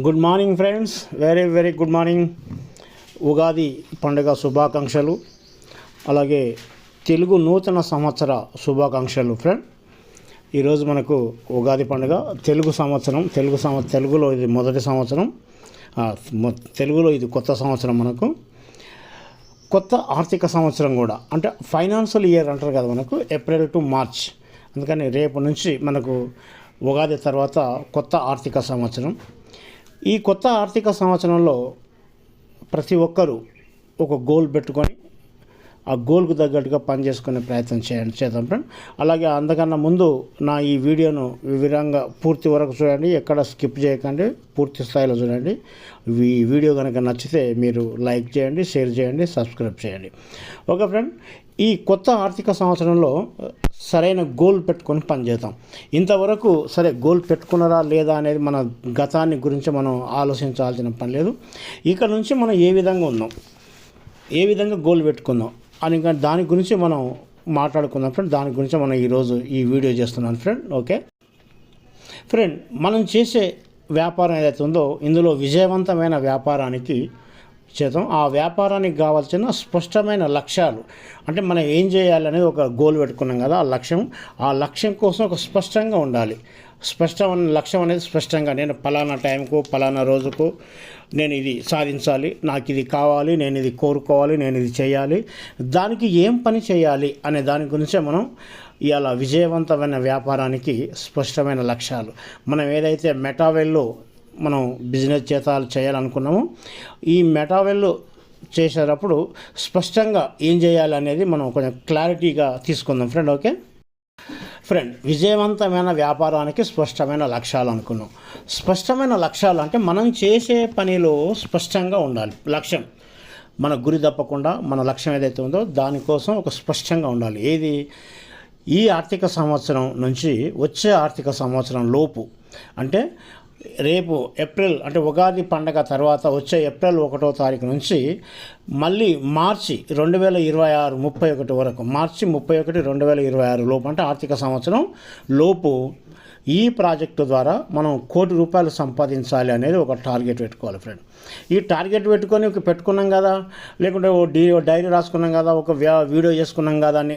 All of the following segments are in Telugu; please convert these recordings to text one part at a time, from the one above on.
Good morning friends very very good morning Ugadi పండుగ శుభాకాంక్షలు. అలాగే తెలుగు నూతన సంవత్సర శుభాకాంక్షలు ఫ్రెండ్ ఈరోజు మనకు ఉగాది పండుగ తెలుగు సంవత్సరం. తెలుగు సంవ తెలుగులో ఇది మొదటి సంవత్సరం. తెలుగులో ఇది కొత్త సంవత్సరం మనకు. కొత్త ఆర్థిక సంవత్సరం కూడా. అంటే ఫైనాన్షియల్ ఇయర్ అంటారు కదా మనకు ఏప్రిల్ టు మార్చ్. అందుకని రేపు నుంచి మనకు ఉగాది తర్వాత కొత్త ఆర్థిక సంవత్సరం. ఈ కొత్త ఆర్థిక సంవత్సరంలో ప్రతి ఒక్కరూ ఒక గోల్ పెట్టుకొని ఆ గోల్కు తగ్గట్టుగా పనిచేసుకునే ప్రయత్నం చేయండి చేద్దాం ఫ్రెండ్ అలాగే అందుకన్నా ముందు నా ఈ వీడియోను వివరంగా పూర్తి వరకు చూడండి ఎక్కడ స్కిప్ చేయకండి పూర్తి స్థాయిలో చూడండి. ఈ వీడియో కనుక నచ్చితే మీరు లైక్ చేయండి షేర్ చేయండి సబ్స్క్రైబ్ చేయండి. ఓకే ఫ్రెండ్ ఈ కొత్త ఆర్థిక సంవత్సరంలో సరైన గోల్ పెట్టుకొని పనిచేద్దాం. ఇంతవరకు సరే గోల్ పెట్టుకున్నారా లేదా అనేది మన గతాన్ని గురించి మనం ఆలోచించాల్సిన పని లేదు. ఇక్కడ నుంచి మనం ఏ విధంగా ఉన్నాం? ఏ విధంగా గోల్ పెట్టుకుందాం? అని ఇంకా దాని గురించి మనం మాట్లాడుకుందాం ఫ్రెండ్. దాని గురించి మనం ఈరోజు ఈ వీడియో చేస్తున్నాను ఫ్రెండ్. ఓకే? ఫ్రెండ్ మనం చేసే వ్యాపారం ఏదైతే ఉందో ఇందులో విజయవంతమైన వ్యాపారానికి చేద్దాం. ఆ వ్యాపారానికి కావాల్సిన స్పష్టమైన లక్ష్యాలు. అంటే మనం ఏం చేయాలనేది ఒక గోల్ పెట్టుకున్నాం కదా ఆ లక్ష్యం. ఆ లక్ష్యం కోసం ఒక స్పష్టంగా ఉండాలి. స్పష్టమైన లక్ష్యం అనేది స్పష్టంగా నేను ఫలానా టైంకు పలానా రోజుకు నేను ఇది సాధించాలి నాకు ఇది కావాలి నేను ఇది కోరుకోవాలి నేను ఇది చేయాలి. దానికి ఏం పని చేయాలి అనే దాని గురించే మనం ఇవాళ విజయవంతమైన వ్యాపారానికి స్పష్టమైన లక్ష్యాలు. మనం ఏదైతే మెటావెల్లో మనం బిజినెస్ చేతాలు చేయాలనుకున్నాము. ఈ మెటావెల్ చేసేటప్పుడు స్పష్టంగా ఏం చేయాలి అనేది మనం కొంచెం క్లారిటీగా తీసుకుందాం. ఫ్రెండ్ ఓకే ఫ్రెండ్ విజయవంతమైన వ్యాపారానికి స్పష్టమైన లక్ష్యాలు అనుకున్నాం. స్పష్టమైన లక్ష్యాలు అంటే మనం చేసే పనిలో స్పష్టంగా ఉండాలి. లక్ష్యం. మన గురి తప్పకుండా మన లక్ష్యం ఏదైతే ఉందో దానికోసం ఒక స్పష్టంగా ఉండాలి. ఏది? ఈ ఆర్థిక సంవత్సరం నుంచి వచ్చే ఆర్థిక సంవత్సరం లోపు. అంటే రేపు ఏప్రిల్ అంటే ఉగాది పండగ తర్వాత వచ్చే ఏప్రిల్ ఒకటో తారీఖు నుంచి మళ్ళీ మార్చి రెండు వేల ఇరవై ఆరు ముప్పై ఒకటి వరకు మార్చి ముప్పై ఒకటి రెండు వేల ఇరవై ఆరు లోపు అంటే ఆర్థిక సంవత్సరం లోపు ఈ ప్రాజెక్టు ద్వారా మనం కోటి రూపాయలు సంపాదించాలి అనేది ఒక టార్గెట్ పెట్టుకోవాలి ఫ్రెండ్. ఈ టార్గెట్ పెట్టుకొని ఒక పెట్టుకున్నాం కదా లేకుంటే ఓ డీ డైరీ రాసుకున్నాం కదా ఒక వ్యా వీడియో చేసుకున్నాం కదా అని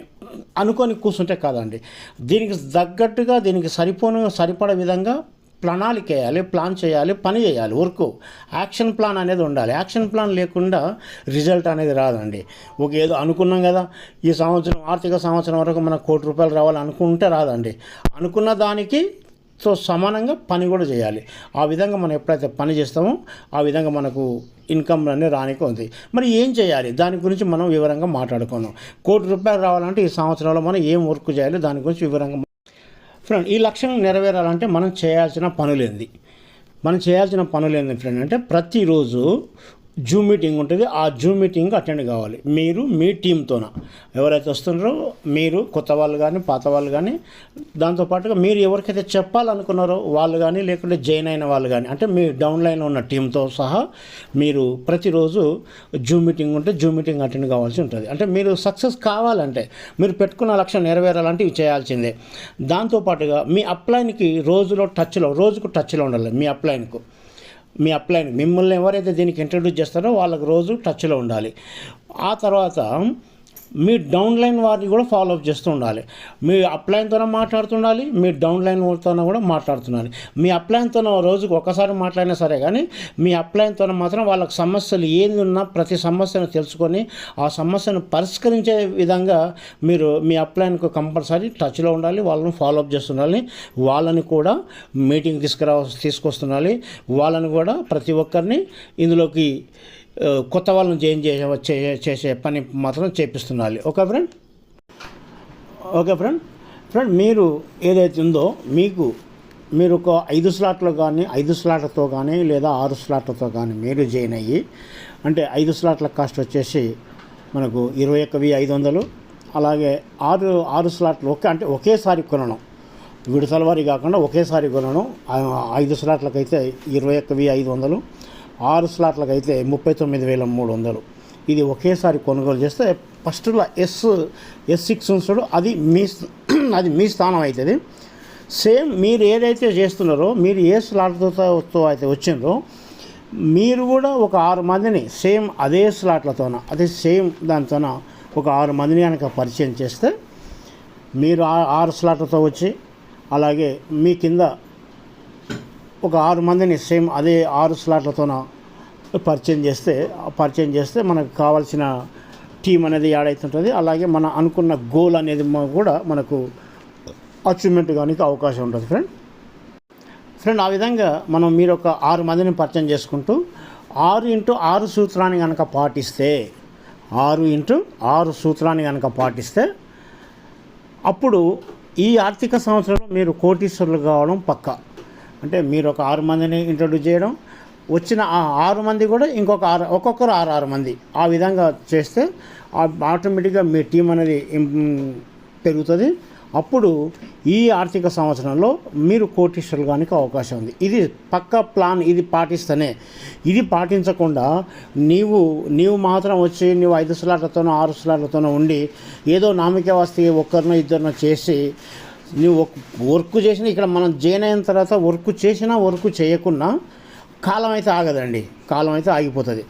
అనుకొని కూర్చుంటే కాదండి. దీనికి తగ్గట్టుగా దీనికి సరిపోను సరిపడే విధంగా ప్రణాళిక వేయాలి ప్లాన్ చేయాలి పని చేయాలి వర్క్. యాక్షన్ ప్లాన్ అనేది ఉండాలి. యాక్షన్ ప్లాన్ లేకుండా రిజల్ట్ అనేది రాదండి. ఒక ఏదో అనుకున్నాం కదా ఈ సంవత్సరం ఆర్థిక సంవత్సరం వరకు మనకు కోటి రూపాయలు రావాలి అనుకుంటే రాదండి. అనుకున్న దానికి సో సమానంగా పని కూడా చేయాలి. ఆ విధంగా మనం ఎప్పుడైతే పని చేస్తామో ఆ విధంగా మనకు ఇన్కమ్ అనేది రానికి ఉంది. మరి ఏం చేయాలి? దాని గురించి మనం వివరంగా మాట్లాడుకుందాం. కోటి రూపాయలు రావాలంటే ఈ సంవత్సరంలో మనం ఏం వర్క్ చేయాలి? దాని గురించి వివరంగా ఫ్రెండ్ ఈ లక్ష్యం నెరవేరాలంటే మనం చేయాల్సిన పనులేంది. మనం చేయాల్సిన పనులేంది ఫ్రెండ్ అంటే ప్రతిరోజు జూమ్ మీటింగ్ ఉంటుంది. ఆ జూమ్ మీటింగ్ అటెండ్ కావాలి. మీరు మీ టీంతోన ఎవరైతే వస్తున్నారో మీరు కొత్త వాళ్ళు కానీ పాత వాళ్ళు కానీ దాంతోపాటుగా మీరు ఎవరికైతే చెప్పాలనుకున్నారో వాళ్ళు కానీ లేకుంటే జాయిన్ అయిన వాళ్ళు కానీ అంటే మీ డౌన్లైన్ ఉన్న టీంతో సహా మీరు ప్రతిరోజు జూమ్ మీటింగ్ ఉంటే జూమ్ మీటింగ్ అటెండ్ కావాల్సి ఉంటుంది. అంటే మీరు సక్సెస్ కావాలంటే మీరు పెట్టుకున్న లక్ష్యం నెరవేరాలంటే ఇవి చేయాల్సిందే దాంతోపాటుగా మీ అప్లైన్కి రోజులో టచ్లో రోజుకు టచ్లో ఉండాలి మీ అప్లైన్కు. మీ అప్లైన్ మిమ్మల్ని ఎవరైతే దీనికి ఇంట్రడ్యూస్ చేస్తారో వాళ్ళకి రోజు టచ్లో ఉండాలి. ఆ తర్వాత మీ డౌన్లైన్ వారిని కూడా ఫాలో అప్ చేస్తూ ఉండాలి. మీ అప్లైన్తోనే మాట్లాడుతుండాలి మీ డౌన్లైన్ తోనే కూడా మాట్లాడుతుండాలి. మీ అప్లైన్తో రోజుకు ఒకసారి మాట్లాడినా సరే కానీ మీ అప్లైన్తో మాత్రం వాళ్ళకి సమస్యలు ఏంది ఉన్నా ప్రతి సమస్యను తెలుసుకొని ఆ సమస్యను పరిష్కరించే విధంగా మీరు మీ అప్లైన్కు కంపల్సరీ టచ్లో ఉండాలి వాళ్ళని ఫాలో అప్ చేస్తుండాలి. వాళ్ళని కూడా మీటింగ్ తీసుకురా తీసుకొస్తుండాలి. వాళ్ళని కూడా ప్రతి ఒక్కరిని ఇందులోకి కొత్త వాళ్ళని జాయిన్ చేసే వచ్చే చేసే పని మాత్రం చేపిస్తుండాలి okay friend? Okay friend? Friend మీరు ఏదైతే ఉందో మీకు మీరు ఒక ఐదు స్లాట్లో కానీ ఐదు స్లాట్లతో కానీ లేదా ఆరు స్లాట్లతో కానీ మీరు జాయిన్ అయ్యి అంటే ఐదు స్లాట్ల కాస్ట్ వచ్చేసి మనకు ఇరవై ఒక్కవి ఐదు వందలు అలాగే ఆరు ఆరు స్లాట్లు ఒకే అంటే ఒకేసారి కొనడం. విడతల వారి కాకుండా ఒకేసారి కొనడం ఐదు స్లాట్లకైతే ఇరవై ఒక్కవి ఐదు వందలు ఆరు స్లాట్లకైతే ముప్పై తొమ్మిది వేల మూడు వందలు. ఇది ఒకేసారి కొనుగోలు చేస్తే ఫస్ట్లో ఎస్ ఎస్ సిక్స్ ఉంచాడు అది మీ అది మీ స్థానం అవుతుంది సేమ్ మీరు ఏదైతే చేస్తున్నారో మీరు ఏ స్లాట్తో అయితే వచ్చిందో మీరు కూడా ఒక ఆరు మందిని సేమ్ అదే స్లాట్లతోన అదే సేమ్ దానితోన ఒక ఆరు మందిని కనుక పరిచయం చేస్తే మీరు ఆ- ఆరు స్లాట్లతో వచ్చి అలాగే మీ కింద ఒక ఆరు మందిని సేమ్ అదే ఆరు స్లాట్లతోన పరిచయం చేస్తే పరిచయం చేస్తే మనకు కావాల్సిన టీం అనేది యాడ్ అవుతుంటుంది. అలాగే మన అనుకున్న గోల్ అనేది కూడా మనకు అచీవ్మెంట్ కానీ అవకాశం ఉంటుంది ఫ్రెండ్. ఫ్రెండ్ ఆ విధంగా మనం మీరు ఒక ఆరు మందిని పరిచయం చేసుకుంటూ ఆరు ఇంటూ ఆరు సూత్రాన్ని కనుక పాటిస్తే ఆరు ఇంటూ ఆరు సూత్రాన్ని కనుక పాటిస్తే అప్పుడు ఈ ఆర్థిక సంవత్సరంలో మీరు కోటీశ్వరులు కావడం పక్క. అంటే మీరు ఒక ఆరు మందిని ఇంట్రొడ్యూస్ చేయడం వచ్చిన ఆ ఆరు మంది కూడా ఇంకొక ఆరు ఒక్కొక్కరు ఆరు ఆరు మంది ఆ విధంగా చేస్తే ఆ- ఆటోమేటిక్గా మీ టీం అనేది పెరుగుతుంది. అప్పుడు ఈ ఆర్థిక సంవత్సరంలో మీరు కోటీశ్వరులు కానీ అవకాశం ఉంది. ఇది పక్క ప్లాన్ ఇది పాటిస్తేనే. ఇది పాటించకుండా నీవు నీవు మాత్రం వచ్చి నీవు ఐదు స్లాట్లతోనో ఆరు స్లాట్లతోనో ఉండి ఏదో నామిక వస్తే ఒక్కరినో ఇద్దరినో చేసి నువ్వు వర్క్ చేసిన ఇక్కడ మనం జాయిన్ అయిన తర్వాత వర్క్ చేసినా వర్క్ చేయకున్నా కాలం అయితే ఆగదండి. కాలం అయితే ఆగిపోతుంది.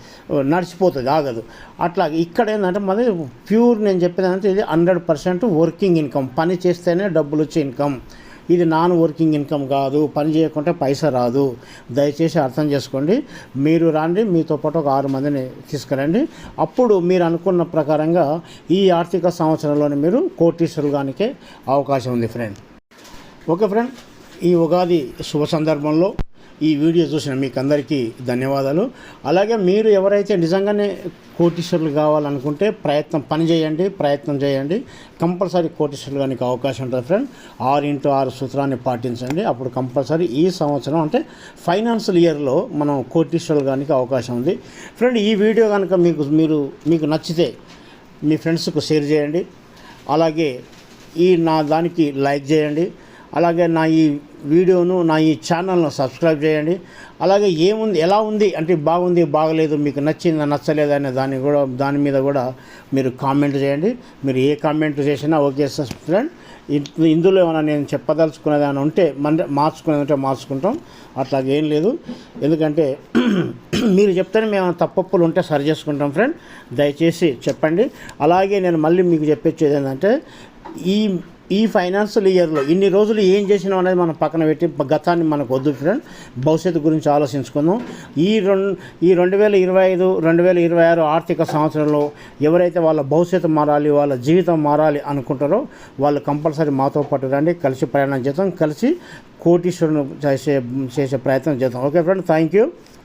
నడిచిపోతుంది ఆగదు. అట్లా ఇక్కడ ఏంటంటే మరి ప్యూర్ నేను చెప్పేది అంటే ఇది హండ్రెడ్ పర్సెంట్ వర్కింగ్ ఇన్కమ్. పని చేస్తేనే డబ్బులు వచ్చే ఇన్కమ్. ఇది నాన్ వర్కింగ్ ఇన్కమ్ కాదు పని చేయకుంటే పైసా రాదు. దయచేసి అర్థం చేసుకోండి. మీరు రండి మీతో పాటు ఒక ఆరు మందిని తీసుకురండి. అప్పుడు మీరు అనుకున్న ప్రకారంగా ఈ ఆర్థిక సంవత్సరంలోనే మీరు కోటీశ్వరుగానికే అవకాశం ఉంది ఫ్రెండ్ ఓకే ఫ్రెండ్ ఈ ఉగాది శుభ సందర్భంలో ఈ వీడియో చూసిన మీకు అందరికీ ధన్యవాదాలు. అలాగే మీరు ఎవరైతే నిజంగానే కోటీశ్వరులు కావాలనుకుంటే ప్రయత్నం పని చేయండి ప్రయత్నం చేయండి. కంపల్సరీ కోటీశ్వరులు కానీ అవకాశం ఉంటుంది ఫ్రెండ్ ఆరు ఇంటూ ఆరు సూత్రాన్ని పాటించండి. అప్పుడు కంపల్సరీ ఈ సంవత్సరం అంటే ఫైనాన్షియల్ ఇయర్లో మనం కోటీశ్వరులు కానీ అవకాశం ఉంది. ఫ్రెండ్ ఈ వీడియో కనుక మీకు మీరు మీకు నచ్చితే మీ ఫ్రెండ్స్కు షేర్ చేయండి. అలాగే ఈ నా దానికి లైక్ చేయండి. అలాగే నా ఈ వీడియోను నా ఈ ఛానల్ను సబ్స్క్రైబ్ చేయండి. అలాగే ఏముంది ఎలా ఉంది అంటే బాగుంది బాగలేదు మీకు నచ్చిందా నచ్చలేదు అనే దాన్ని కూడా దాని మీద కూడా మీరు కామెంట్ చేయండి. మీరు ఏ కామెంట్ చేసినా ఓకే సార్ ఫ్రెండ్. ఇందులో ఏమైనా నేను చెప్పదలుచుకునేది అని ఉంటే మన మార్చుకునేది ఉంటే మార్చుకుంటాం. అట్లాగే ఏం లేదు. ఎందుకంటే మీరు చెప్తేనే మేము తప్పప్పులు ఉంటే సరి చేసుకుంటాం ఫ్రెండ్. దయచేసి చెప్పండి. అలాగే నేను మళ్ళీ మీకు చెప్పొచ్చేది ఏంటంటే ఈ ఈ ఫైనాన్షియల్ ఇయర్లో ఇన్ని రోజులు ఏం చేసినాం అనేది మనం పక్కన పెట్టి గతాన్ని మనకు వద్దు ఫ్రెండ్ భవిష్యత్తు గురించి ఆలోచించుకుందాం. ఈ రెండు ఈ రెండు వేల ఇరవై ఐదు రెండు వేల ఇరవై ఆరు ఆర్థిక సంవత్సరంలో ఎవరైతే వాళ్ళ భవిష్యత్తు మారాలి వాళ్ళ జీవితం మారాలి అనుకుంటారో వాళ్ళు కంపల్సరీ మాతో పాటు రండి. కలిసి ప్రయాణం చేద్దాం. కలిసి కోటీశ్వరుని చేసే చేసే ప్రయత్నం చేద్దాం. Okay friend thank you